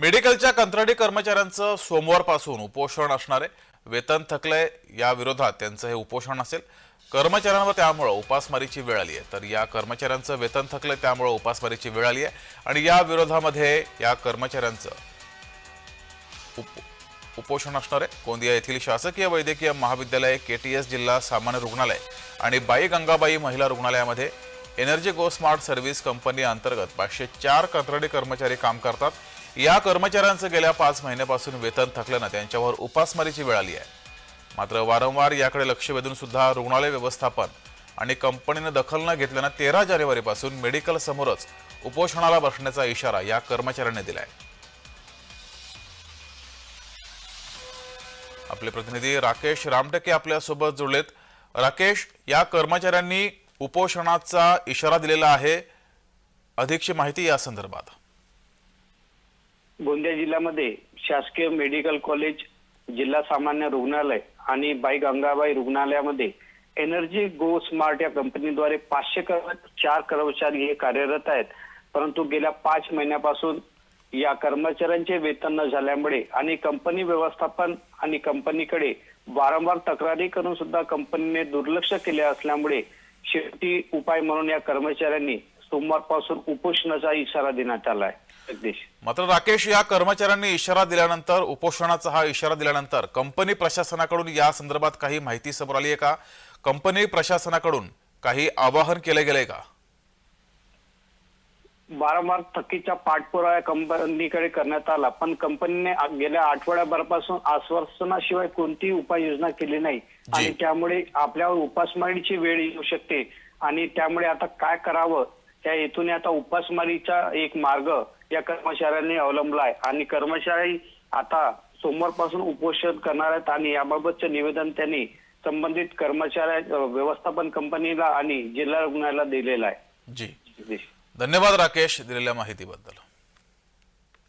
मेडिकलच्या कंत्राटी कर्मचाऱ्यांचं सोमवारपासून उपोषण असणार आहे. वेतन थकलंय या विरोधात त्यांचं हे उपोषण असेल. कर्मचाऱ्यांवर त्यामुळं उपासमारीची वेळ आली आहे. तर या कर्मचाऱ्यांचं वेतन थकलंय त्यामुळं उपासमारीची वेळ आली आहे. आणि या विरोधामध्ये या कर्मचाऱ्यांचं उप उपोषण असणार आहे. गोंदिया येथील शासकीय वैद्यकीय महाविद्यालय के टी एस जिल्हा सामान्य रुग्णालय आणि बाई गंगाबाई महिला रुग्णालयामध्ये energy go smart service company अंतर्गत पाचशे चार कंत्राटी कर्मचारी काम करतात. या कर्मचाऱ्यांचं गेल्या पाच महिन्यापासून वेतन थकल्यानं त्यांच्यावर उपासमारीची वेळ आली आहे. मात्र वारंवार याकडे लक्ष वेधून सुद्धा रुग्णालय व्यवस्थापन आणि कंपनीनं दखल न घेतल्यानं तेरा जानेवारीपासून मेडिकल समोरच उपोषणाला बसण्याचा इशारा या कर्मचाऱ्यांनी दिलाय. आपले प्रतिनिधी राकेश रामटके आपल्यासोबत जुळलेत. राकेश या कर्मचाऱ्यांनी उपोषणाचा इशारा दिलेला आहे. अधिकची माहिती या संदर्भात. गोंदिया जिल्ह्यामध्ये शासकीय मेडिकल कॉलेज जिल्हा सामान्य रुग्णालय आणि बाई गंगाबाई रुग्णालयामध्ये एनर्जी गो स्मार्ट या कंपनीद्वारे पाचशे चार कर्मचारी हे कार्यरत आहेत. परंतु गेल्या पाच महिन्यापासून या कर्मचाऱ्यांचे वेतन न झाल्यामुळे आणि कंपनी व्यवस्थापन आणि कंपनीकडे वारंवार तक्रारी करून सुद्धा कंपनीने दुर्लक्ष केले असल्यामुळे शेवटी उपाय म्हणून या कर्मचाऱ्यांनी सोमवारपासून उपोषणाचा इशारा देण्यात आला आहे. जगदीश. मात्र राकेश या कर्मचाऱ्यांनी इशारा दिल्यानंतर उपोषणाचा हा इशारा दिल्यानंतर कंपनी प्रशासनाकडून या संदर्भात काही माहिती समोर आली आहे का? कंपनी प्रशासनाकडून काही आवाहन केले गेले का? वारंवार थकीचा पाठपुरावा या कंपनीकडे करण्यात आला पण कंपनीने गेल्या आठवड्याभरापासून आश्वासनाशिवाय कोणतीही उपाययोजना केली नाही. आणि त्यामुळे आपल्यावर उपासमारीची वेळ येऊ शकते. आणि त्यामुळे आता काय करावं त्या हेतूने आता उपासमारीचा एक मार्ग या कर्मचाऱ्यांनी अवलंबला आहे. आणि कर्मचारी आता सोमवारपासून उपोषण करणार आहेत आणि याबाबतचं निवेदन त्यांनी संबंधित कर्मचाऱ्या व्यवस्थापन कंपनीला आणि जिल्हा रुग्णालयाला दिलेलं आहे. जी. धन्यवाद राकेश दिलेल्या माहितीबद्दल.